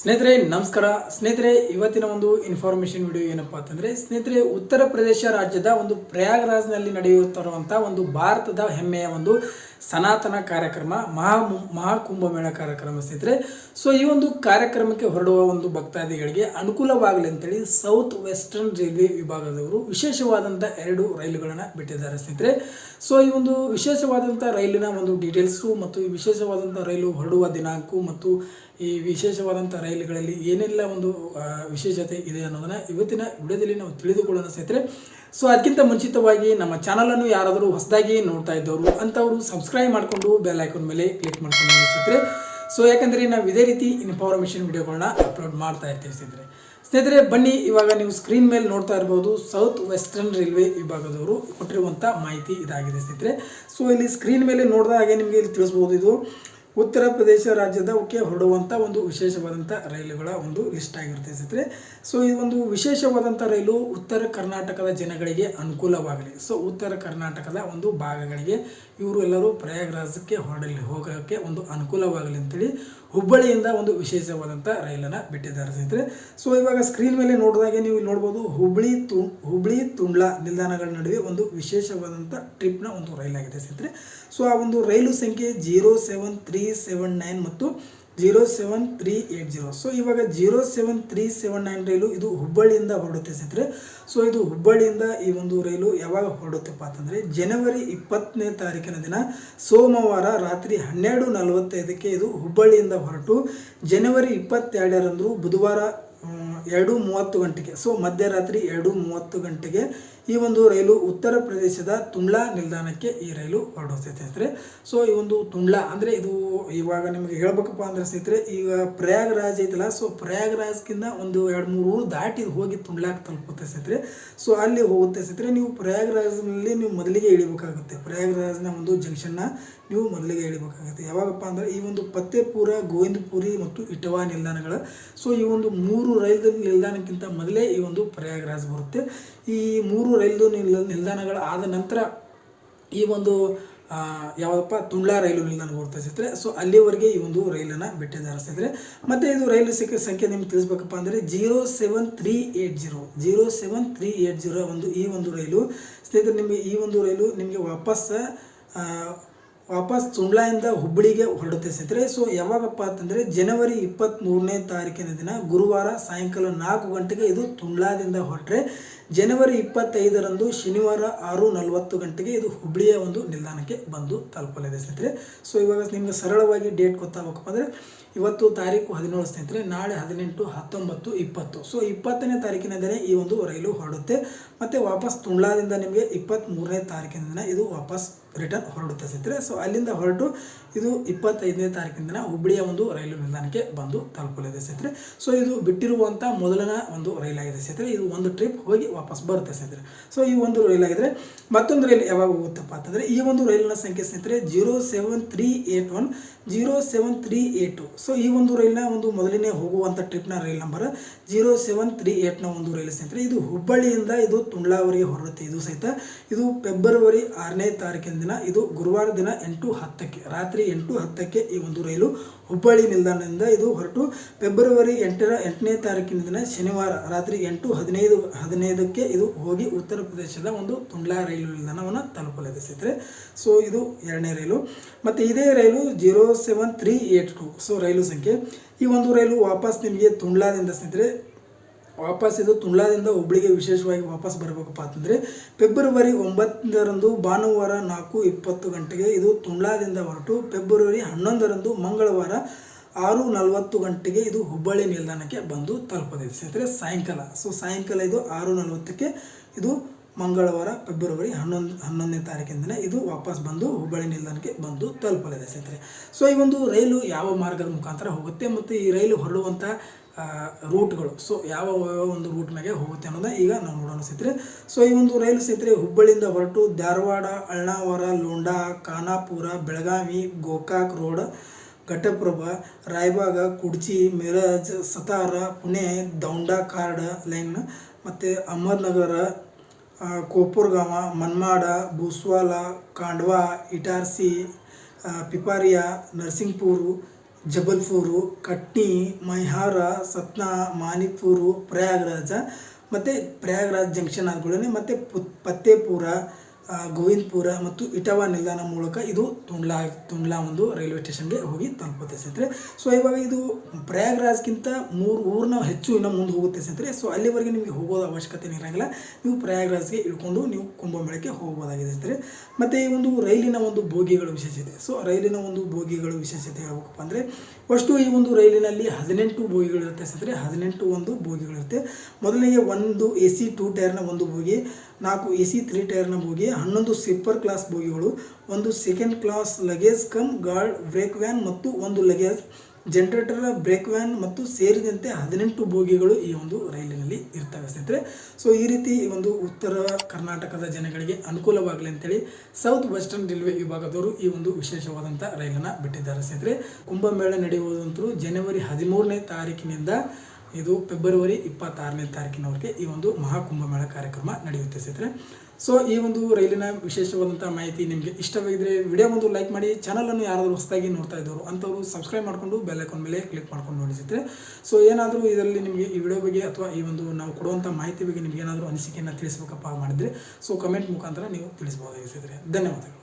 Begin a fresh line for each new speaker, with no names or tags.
ಸ್ನೇಹಿತರೆ, ನಮಸ್ಕಾರ. ಸ್ನೇಹಿತರೆ, ಇವತ್ತಿನ ಒಂದು ಇನ್ಫಾರ್ಮೇಷನ್ ವಿಡಿಯೋ ಏನಪ್ಪಾ ಅಂತಂದ್ರೆ, ಸ್ನೇಹಿತರೆ, ಉತ್ತರ ಪ್ರದೇಶ ರಾಜ್ಯದ ಒಂದು ಪ್ರಯಾಗ್ರಾಜ್ನಲ್ಲಿ ನಡೆಯುತ್ತಿರುವಂಥ ಒಂದು ಭಾರತದ ಹೆಮ್ಮೆಯ ಒಂದು ಸನಾತನ ಕಾರ್ಯಕ್ರಮ, ಮಹಾ ಮಹಾಕುಂಭಮೇಳ ಕಾರ್ಯಕ್ರಮ ಸ್ನೇಹಿತರೆ. ಸೊ ಈ ಒಂದು ಕಾರ್ಯಕ್ರಮಕ್ಕೆ ಹೊರಡುವ ಒಂದು ಭಕ್ತಾದಿಗಳಿಗೆ ಅನುಕೂಲವಾಗಲಿ ಅಂತೇಳಿ ಸೌತ್ ವೆಸ್ಟರ್ನ್ ರೈಲ್ವೆ ವಿಭಾಗದವರು ವಿಶೇಷವಾದಂಥ ಎರಡು ರೈಲುಗಳನ್ನು ಬಿಟ್ಟಿದ್ದಾರೆ ಸ್ನೇಹಿತರೆ. ಸೊ ಈ ಒಂದು ವಿಶೇಷವಾದಂಥ ರೈಲಿನ ಒಂದು ಡೀಟೇಲ್ಸು ಮತ್ತು ಈ ವಿಶೇಷವಾದಂಥ ರೈಲು ಹೊರಡುವ ದಿನಾಂಕ ಮತ್ತು ಈ ವಿಶೇಷವಾದಂಥ ರೈಲುಗಳಲ್ಲಿ ಏನೆಲ್ಲ ಒಂದು ವಿಶೇಷತೆ ಇದೆ ಅನ್ನೋದನ್ನು ಇವತ್ತಿನ ವಿಡಿಯೋದಲ್ಲಿ ನಾವು ತಿಳಿದುಕೊಳ್ಳೋಣ ಸ್ನೇಹಿತರೆ. ಸೊ ಅದಕ್ಕಿಂತ ಮುಂಚಿತವಾಗಿ ನಮ್ಮ ಚಾನಲನ್ನು ಯಾರಾದರೂ ಹೊಸದಾಗಿ ನೋಡ್ತಾ ಇದ್ದವರು ಅಂಥವರು ಸಬ್ಸ್ಕ್ರೈಬ್ ಮಾಡಿಕೊಂಡು ಬೆಲ್ ಐಕಾನ್ ಮೇಲೆ ಕ್ಲಿಕ್ ಮಾಡ್ಕೊಂಡು ಸ್ನೇಹಿತರೆ ಸೊ ಯಾಕಂದರೆ ನಾವು ಇದೇ ರೀತಿ ಇನ್ಫಾರ್ಮೇಷನ್ ವಿಡಿಯೋಗಳನ್ನ ಅಪ್ಲೋಡ್ ಮಾಡ್ತಾ ಇರ್ತೀವಿ ಸ್ನೇಹಿತರೆ. ಸ್ನೇಹಿತರೆ, ಬನ್ನಿ, ಇವಾಗ ನೀವು ಸ್ಕ್ರೀನ್ ಮೇಲೆ ನೋಡ್ತಾ ಇರ್ಬೋದು ಸೌತ್ ವೆಸ್ಟರ್ನ್ ರೈಲ್ವೆ ವಿಭಾಗದವರು ಕೊಟ್ಟಿರುವಂಥ ಮಾಹಿತಿ ಇದಾಗಿದೆ ಸ್ನೇಹಿತರೆ. ಸೊ ಇಲ್ಲಿ ಸ್ಕ್ರೀನ್ ಮೇಲೆ ನೋಡಿದ ಹಾಗೆ ನಿಮಗೆ ಇಲ್ಲಿ ತಿಳಿಸ್ಬೋದು ಇದು. ಉತ್ತರ ಪ್ರದೇಶ ರಾಜ್ಯದಕ್ಕೆ ಹೊರಡುವಂಥ ಒಂದು ವಿಶೇಷವಾದಂಥ ರೈಲುಗಳ ಒಂದು ಲಿಸ್ಟ್ ಆಗಿರುತ್ತೆ. ಸ್ನೇಹಿತರೆ ಸೊ ಈ ಒಂದು ವಿಶೇಷವಾದಂಥ ರೈಲು ಉತ್ತರ ಕರ್ನಾಟಕದ ಜನಗಳಿಗೆ ಅನುಕೂಲವಾಗಲಿ. ಸೊ ಉತ್ತರ ಕರ್ನಾಟಕದ ಒಂದು ಭಾಗಗಳಿಗೆ ಇವರು ಎಲ್ಲರೂ ಪ್ರಯಾಗರಾಜಕ್ಕೆ ಹೊರಡಲಿ, ಹೋಗೋಕ್ಕೆ ಒಂದು ಅನುಕೂಲವಾಗಲಿ ಅಂತೇಳಿ ಹುಬ್ಬಳ್ಳಿಯಿಂದ ಒಂದು ವಿಶೇಷವಾದಂಥ ರೈಲನ್ನು ಬಿಟ್ಟಿದ್ದಾರೆ ಸ್ನೇಹಿತರೆ. ಸೊ ಇವಾಗ ಸ್ಕ್ರೀನ್ ಮೇಲೆ ನೋಡಿದಾಗೆ ನೀವು ಇಲ್ಲಿ ನೋಡ್ಬೋದು ಹುಬ್ಳಿ ತು ಹುಬ್ಳಿ ತುಂಡ್ಲಾ ನಿಲ್ದಾಣಗಳ ನಡುವೆ ಒಂದು ವಿಶೇಷವಾದಂಥ ಟ್ರಿಪ್ನ ಒಂದು ರೈಲಾಗಿದೆ ಸ್ನೇಹಿತರೆ. ಸೊ ಆ ಒಂದು ರೈಲು ಸಂಖ್ಯೆ zero seven three seven nine ಮತ್ತು zero seven three eight zero so ಇವಾಗ zero seven three seven nine ರೈಲು ಇದು ಹುಬ್ಬಳ್ಳಿಯಿಂದ ಹೊರಡುತ್ತೆ ಸ್ನೇಹಿತರೆ. ಸೊ ಇದು ಹುಬ್ಬಳ್ಳಿಯಿಂದ ಈ ಒಂದು ರೈಲು ಯಾವಾಗ ಹೊರಡುತ್ತಪ್ಪ ಅಂತಂದರೆ ಜನವರಿ ಇಪ್ಪತ್ತನೇ ತಾರೀಕಿನ ದಿನ ಸೋಮವಾರ ರಾತ್ರಿ ಹನ್ನೆರಡು ನಲವತ್ತೈದಕ್ಕೆ ಇದು ಹುಬ್ಬಳ್ಳಿಯಿಂದ ಹೊರಟು ಜನವರಿ ಇಪ್ಪತ್ತೆರಡರಂದು ಬುಧವಾರ ಎರಡು ಮೂವತ್ತು ಗಂಟೆಗೆ. ಸೊ ಮಧ್ಯರಾತ್ರಿ ಎರಡು ಮೂವತ್ತು ಗಂಟೆಗೆ ಈ ಒಂದು ರೈಲು ಉತ್ತರ ಪ್ರದೇಶದ ತುಂಡ್ಲಾ ನಿಲ್ದಾಣಕ್ಕೆ ಈ ರೈಲು ಹೊರಡುತ್ತೆ ಸ್ನೇಹಿತರೆ ಸೊ ಈ ಒಂದು ತುಂಡ್ಲಾ ಅಂದರೆ ಇದು ಇವಾಗ ನಿಮಗೆ ಹೇಳ್ಬೇಕಪ್ಪ ಅಂದರೆ ಸ್ನೇಹಿತರೆ, ಈಗ ಪ್ರಯಾಗ್ರಾಜ್ ಐತಲ್ಲ ಸೊ ಪ್ರಯಾಗ್ರಾಜ್ಗಿಂತ ಒಂದು ಎರಡು ಮೂರು ಊರು ದಾಟಿ ಹೋಗಿ ತುಂಡ್ಲಾಕ್ಕೆ ತಲುಪುತ್ತೆ ಸ್ನೇಹಿತರೆ. ಸೊ ಅಲ್ಲಿ ಹೋಗುತ್ತೆ ಸ್ನೇಹಿತರೆ, ನೀವು ಪ್ರಯಾಗ್ರಾಜ್ನಲ್ಲಿ ನೀವು ಮೊದಲಿಗೆ ಇಳಿಬೇಕಾಗುತ್ತೆ. ಪ್ರಯಾಗ್ರಾಜ್ನ ಒಂದು ಜಂಕ್ಷನ್ನ ನೀವು ಮೊದಲಿಗೆ ಇಳಿಬೇಕಾಗುತ್ತೆ. ಯಾವಾಗಪ್ಪ ಅಂದರೆ ಈ ಒಂದು ಪತ್ತೇಪುರ, ಗೋವಿಂದಪುರಿ ಮತ್ತು ಇಟವಾ ನಿಲ್ದಾಣಗಳ ಸೊ ಈ ಒಂದು ಮೂರು ರೈಲು ನಿಲ್ದಾಣಕ್ಕಿಂತ ಮೊದಲೇ ಈ ಒಂದು ಪ್ರಯಾಗ್ರಾಜ್ ಬರುತ್ತೆ. ಈ ಮೂರು ರೈಲು ನಿಲ್, ನಿಲ್ದಾಣಗಳ ಆದ ನಂತರ ಈ ಒಂದು ಯಾವುದಪ್ಪ, ತುಂಡ್ಲಾ ರೈಲು ನಿಲ್ದಾಣ ಸ್ನೇಹಿತರೆ ಸೊ ಅಲ್ಲಿವರೆಗೆ ಈ ಒಂದು ರೈಲನ್ನು ಬಿಟ್ಟಿದ್ದಾರೆ ಸ್ನೇಹಿತರೆ ಮತ್ತು ಇದು ರೈಲು ಸಿಕ್ಕ ಸಂಖ್ಯೆ ನಿಮ್ಗೆ ತಿಳಿಸ್ಬೇಕಪ್ಪ ಅಂದರೆ zero seven three eight zero zero seven three eight zero ಒಂದು ಈ ಒಂದು ರೈಲು. ಸ್ನೇಹಿತರೆ, ನಿಮಗೆ ಈ ಒಂದು ರೈಲು ನಿಮಗೆ ವಾಪಸ್ ವಾಪಸ್ ತುಂಡ್ಲಾಯಿಂದ ಹುಬ್ಬಳ್ಳಿಗೆ ಹೊರಡುತ್ತೆ ಸ್ನೇಹಿತರೆ. ಸೊ ಯಾವಾಗಪ್ಪ ಅಂತಂದರೆ ಜನವರಿ ಇಪ್ಪತ್ತ್ಮೂರನೇ ತಾರೀಕಿನ ದಿನ ಗುರುವಾರ ಸಾಯಂಕಾಲ ನಾಲ್ಕು ಗಂಟೆಗೆ ಇದು ತುಂಡ್ಲಾದಿಂದ ಹೊರಟ್ರೆ ಜನವರಿ ಇಪ್ಪತ್ತೈದರಂದು ಶನಿವಾರ ಆರು ನಲವತ್ತು ಗಂಟೆಗೆ ಇದು ಹುಬ್ಬಳ್ಳಿಯ ಒಂದು ನಿಲ್ದಾಣಕ್ಕೆ ಬಂದು ತಲುಪಲಿದೆ ಸ್ನೇಹಿತರೆ. ಸೊ ಇವಾಗ ನಿಮಗೆ ಸರಳವಾಗಿ ಡೇಟ್ ಗೊತ್ತಾಗಬೇಕಪ್ಪ ಅಂದರೆ ಇವತ್ತು ತಾರೀಕು ಹದಿನೇಳು ಸ್ನೇಹಿತರೆ, ನಾಳೆ ಹದಿನೆಂಟು, ಹತ್ತೊಂಬತ್ತು, ಇಪ್ಪತ್ತು. ಸೊ ಇಪ್ಪತ್ತನೇ ತಾರೀಕಿನ ದಿನ ಈ ಒಂದು ರೈಲು ಹೊರಡುತ್ತೆ. ಮತ್ತು ವಾಪಸ್ ತುಂಡ್ಲಾದಿಂದ ನಿಮಗೆ ಇಪ್ಪತ್ತ್ಮೂರನೇ ತಾರೀಕಿನ ದಿನ ಇದು ವಾಪಸ್ ರಿಟರ್ನ್ ಹೊರಡುತ್ತೆ ಸ್ನೇಹಿತರೆ. ಸೊ ಅಲ್ಲಿಂದ ಹೊರಟು ಇದು ಇಪ್ಪತ್ತೈದನೇ ತಾರೀಕಿನ ದಿನ ಹುಬ್ಬಳ್ಳಿಯ ಒಂದು ರೈಲು ನಿಲ್ದಾಣಕ್ಕೆ ಬಂದು ತಲುಪಲಿದೆ ಸ್ನೇಹಿತರೆ ಸೊ ಇದು ಬಿಟ್ಟಿರುವಂಥ ಮೊದಲನ ಒಂದು ರೈಲಾಗಿದೆ ಸ್ನೇಹಿತರೆ ಇದು ಒಂದು ಟ್ರಿಪ್ ಹೋಗಿ ವಾಪಸ್ ಬರುತ್ತೆ ಸ್ನೇಹಿತರೆ ಸೊ ಈ ಒಂದು ರೈಲಾಗಿದ್ರೆ ಮತ್ತೊಂದು ರೈಲು ಯಾವಾಗ ಹೋಗುತ್ತಪ್ಪ ಅಂತಂದರೆ, ಈ ಒಂದು ರೈಲಿನ ಸಂಖ್ಯೆ ಸ್ನೇಹಿತರೆ zero seven three eight one, zero seven three eight so ಈ ಒಂದು ರೈಲಿನ ಒಂದು ಮೊದಲನೇ ಹೋಗುವಂಥ ಟ್ರಿಪ್ನ rail number zero seven three ಏಟ್ನ ಒಂದು ರೈಲು ಸ್ನೇಹಿತರೆ ಇದು ಹುಬ್ಬಳ್ಳಿಯಿಂದ ಇದು ತುಂಡ್ಲಾವರಿಗೆ ಹೊರಡುತ್ತೆ. ಇದು ಸಹಿತ ಇದು ಫೆಬ್ರವರಿ ಆರನೇ ತಾರೀಕಿನ ದಿನ, ಇದು ಗುರುವಾರ ದಿನ ಎಂಟು ಹತ್ತಕ್ಕೆ, ರಾತ್ರಿ ಎಂಟು ಹತ್ತಕ್ಕೆ ಈ ಒಂದು ರೈಲು ಹುಬ್ಬಳ್ಳಿ ನಿಲ್ದಾಣದಿಂದ ಇದು ಹೊರಟು ಫೆಬ್ರವರಿ ಎಂಟರ ಎಂಟನೇ ತಾರೀಕಿನ ದಿನ ಶನಿವಾರ ರಾತ್ರಿ ಎಂಟು ಹದಿನೈದು, ಹದಿನೈದಕ್ಕೆ ಇದು ಹೋಗಿ ಉತ್ತರ ಪ್ರದೇಶದ ಒಂದು ತುಂಡ್ಲಾ ರೈಲು ನಿಲ್ದಾಣವನ್ನು ತಲುಪಲಿದೆ ಸ್ನೇಹಿತರೆ ಸೊ ಇದು ಎರಡನೇ ರೈಲು. ಮತ್ತು ಇದೇ ರೈಲು zero seven three eight two. So ರೈಲು ಸಂಖ್ಯೆ. ಈ ಒಂದು ರೈಲು ವಾಪಸ್ ನಿಮಗೆ ತುಂಡ್ಲಾದಿಂದ ಸ್ನೇಹಿತರೆ ವಾಪಸ್ ಇದು ತುಂಡ್ಲಾದಿಂದ ಹುಬ್ಳಿಗೆ ವಿಶೇಷವಾಗಿ ವಾಪಸ್ ಬರಬೇಕಪ್ಪ ಅಂತಂದರೆ ಫೆಬ್ರವರಿ ಒಂಬತ್ತರಂದು ಭಾನುವಾರ ನಾಲ್ಕು ಇಪ್ಪತ್ತು ಗಂಟೆಗೆ ಇದು ತುಳ್ಲಾದಿಂದ ಹೊರಟು ಫೆಬ್ರವರಿ ಹನ್ನೊಂದರಂದು ಮಂಗಳವಾರ ಆರು ನಲವತ್ತು ಗಂಟೆಗೆ ಇದು ಹುಬ್ಬಳ್ಳಿ ನಿಲ್ದಾಣಕ್ಕೆ ಬಂದು ತಲುಪದಿದೆ ಸ್ನೇಹಿತರೆ, ಸಾಯಂಕಾಲ. ಸೊ ಸಾಯಂಕಾಲ ಇದು ಆರು ನಲವತ್ತಕ್ಕೆ ಇದು ಮಂಗಳವಾರ ಫೆಬ್ರವರಿ ಹನ್ನೊಂದು, ಹನ್ನೊಂದನೇ ತಾರೀಕಿನ ದಿನ ಇದು ವಾಪಸ್ ಬಂದು ಹುಬ್ಬಳ್ಳಿ ನಿಲ್ದಾಣಕ್ಕೆ ಬಂದು ತಲುಪಲಿದೆ ಸ್ನೇಹಿತರೆ. ಸೊ ಈ ಒಂದು ರೈಲು ಯಾವ ಮಾರ್ಗದ ಮುಖಾಂತರ ಹೋಗುತ್ತೆ ಮತ್ತು ಈ ರೈಲು ಹೊರಡುವಂಥ ರೂಟ್ಗಳು ಸೊ ಯಾವ ಒಂದು ರೂಟ್ ಮ್ಯಾಗೆ ಹೋಗುತ್ತೆ ಅನ್ನೋದನ್ನ ಈಗ ನಾವು ನೋಡೋಣ ಸ್ನೇಹಿತರೆ. ಸೊ ಈ ಒಂದು ರೈಲು ಸ್ನೇಹಿತರೆ, ಹುಬ್ಬಳ್ಳಿಯಿಂದ ಹೊರಟು Dharwad, Alnavar, Londa, Khanapur, Belagavi, Gokak road Ghataprabha Raybag, Kudchi, Miraj, Satara, Pune, Daund chord line ಮತ್ತು ಅಹಮದ್ನಗರ ಕೋಪುರ್ಗಾಮ, ಮನ್ಮಾಡ, ಬೂಸ್ವಾಲ, ಕಾಂಡ್ವಾ, ಇಟಾರ್ಸಿ ಪಿಪಾರಿಯಾ, ನರ್ಸಿಂಗ್ಪುರು ಜಬಲ್ಪುರು ಕಟ್ನಿ ಮೈಹಾರ ಸತ್ನಾ ಮಾನಿಕ್ಪುರು ಪ್ರಯಾಗ್ರಾಜ ಮತ್ತು ಪ್ರಯಾಗ್ರಾಜ್ ಜಂಕ್ಷನ್ ಆದ್ಗಳೇ ಮತ್ತು ಪುತ್ ಫತ್ತೇಪುರ ಆ, ಗೋವಿಂದಪುರ ಮತ್ತು ಇಟಾವಾ ನಿಲ್ದಾಣ ಮೂಲಕ ಇದು ತುಂಡ್ಲಾ ತುಂಡ್ಲಾ ಒಂದು ರೈಲ್ವೆ ಸ್ಟೇಷನ್ಗೆ ಹೋಗಿ ತಲುಪುತ್ತೆ ಸ್ನೇಹಿತರೆ. ಸೊ ಇವಾಗ ಇದು ಪ್ರಯಾಗ್ರಾಜ್ಗಿಂತ ಮೂರು ಊರನ್ನ ಹೆಚ್ಚು ಇನ್ನೂ ಮುಂದೆ ಹೋಗುತ್ತೆ ಸ್ನೇಹಿತರೆ. ಸೊ ಅಲ್ಲಿವರೆಗೆ ನಿಮಗೆ ಹೋಗೋದು ಅವಶ್ಯಕತೆ ಇರೋಂಗಿಲ್ಲ. ನೀವು ಪ್ರಯಾಗ್ರಾಜ್ಗೆ ಇಳ್ಕೊಂಡು ನೀವು ಕುಂಭಮೇಳಕ್ಕೆ ಹೋಗ್ಬೋದಾಗಿದೆ ಸ್ನೇಹಿತರೆ. ಮತ್ತು ಈ ಒಂದು ರೈಲಿನ ಒಂದು ಬೋಗಿಗಳ ವಿಶೇಷತೆ. ಸೊ ರೈಲಿನ ಒಂದು ಬೋಗಿಗಳ ವಿಶೇಷತೆ ಹೇಳ್ಬೇಕಪ್ಪ ಅಂದರೆ ಫಸ್ಟು ಈ ಒಂದು ರೈಲಿನಲ್ಲಿ ಹದಿನೆಂಟು ಬೋಗಿಗಳಿರುತ್ತೆ ಸ್ನೇಹಿತರೆ. ಹದಿನೆಂಟು ಒಂದು ಬೋಗಿಗಳಿರುತ್ತೆ. ಮೊದಲಿಗೆ ಒಂದು ಎ ಸಿ ಟೂ ಟೈರ್ನ ಒಂದು ಬೋಗಿ ನಾಲ್ಕು ಎ ಸಿ ತ್ರೀ ಟೈರ್ನ ಬೋಗಿ, ಹನ್ನೊಂದು ಸ್ಲಿಪ್ಪರ್ ಕ್ಲಾಸ್ ಬೋಗಿಗಳು, ಒಂದು second class luggage cum guard brake van ಮತ್ತು ಒಂದು ಲಗೇಜ್ ಜನರೇಟರ್ ಬ್ರೇಕ್ ವ್ಯಾನ್ ಮತ್ತು ಸೇರಿದಂತೆ ಹದಿನೆಂಟು ಬೋಗಿಗಳು ಈ ಒಂದು ರೈಲಿನಲ್ಲಿ ಇರ್ತವೆ ಸ್ನೇಹಿತರೆ. ಸೊ ಈ ರೀತಿ ಒಂದು ಉತ್ತರ ಕರ್ನಾಟಕದ ಜನಗಳಿಗೆ ಅನುಕೂಲವಾಗಲಿ ಅಂತೇಳಿ ಸೌತ್ ವೆಸ್ಟರ್ನ್ ರೈಲ್ವೆ ವಿಭಾಗದವರು ಈ ಒಂದು ವಿಶೇಷವಾದಂಥ ರೈಲನ್ನು ಬಿಟ್ಟಿದ್ದಾರೆ ಸ್ನೇಹಿತರೆ. ಕುಂಭಮೇಳ ನಡೆಯುವುದಂತರೂ ಜನವರಿ ಹದಿಮೂರನೇ ತಾರೀಕಿನಿಂದ ಇದು ಫೆಬ್ರವರಿ ಇಪ್ಪತ್ತಾರನೇ ತಾರೀಕಿನವರೆಗೆ ಈ ಒಂದು ಮಹಾಕುಂಭಮೇಳ ಕಾರ್ಯಕ್ರಮ ನಡೆಯುತ್ತೆ ಸ್ನೇಹಿತರೆ. ಸೊ ಈ ಒಂದು ರೈಲಿನ ವಿಶೇಷವಾದಂಥ ಮಾಹಿತಿ ನಿಮಗೆ ಇಷ್ಟವಾಗಿದ್ದರೆ ವಿಡಿಯೋ ಒಂದು ಲೈಕ್ ಮಾಡಿ ಚಾನಲನ್ನು ಯಾರಾದರೂ ಹೊಸದಾಗಿ ನೋಡ್ತಾ ಇದ್ದವರು, ಅಂಥವ್ರು ಸಬ್ಸ್ಕ್ರೈಬ್ ಮಾಡಿಕೊಂಡು ಬೆಲ್ ಐಕಾನ್ ಮೇಲೆ ಕ್ಲಿಕ್ ಮಾಡ್ಕೊಂಡು ನೋಡಿ ಸ್ನೇಹಿತರೆ. ಸೊ ಏನಾದರೂ ಇದರಲ್ಲಿ ನಿಮಗೆ ಈ ವಿಡಿಯೋ ಬಗ್ಗೆ ಅಥವಾ ಈ ಒಂದು ನಾವು ಕೊಡುವಂಥ ಮಾಹಿತಿ ಬಗ್ಗೆ ನಿಮ್ಗೆ ಏನಾದರೂ ಅನಿಸಿಕೆಯನ್ನು ತಿಳಿಸ್ಬೇಕಪ್ಪ ಮಾಡಿದರೆ ಸೊ ಕಮೆಂಟ್ ಮುಖಾಂತರ ನೀವು ತಿಳಿಸ್ಬೋದಾಗಿದೆ ಸ್ನೇಹಿತರೆ. ಧನ್ಯವಾದಗಳು.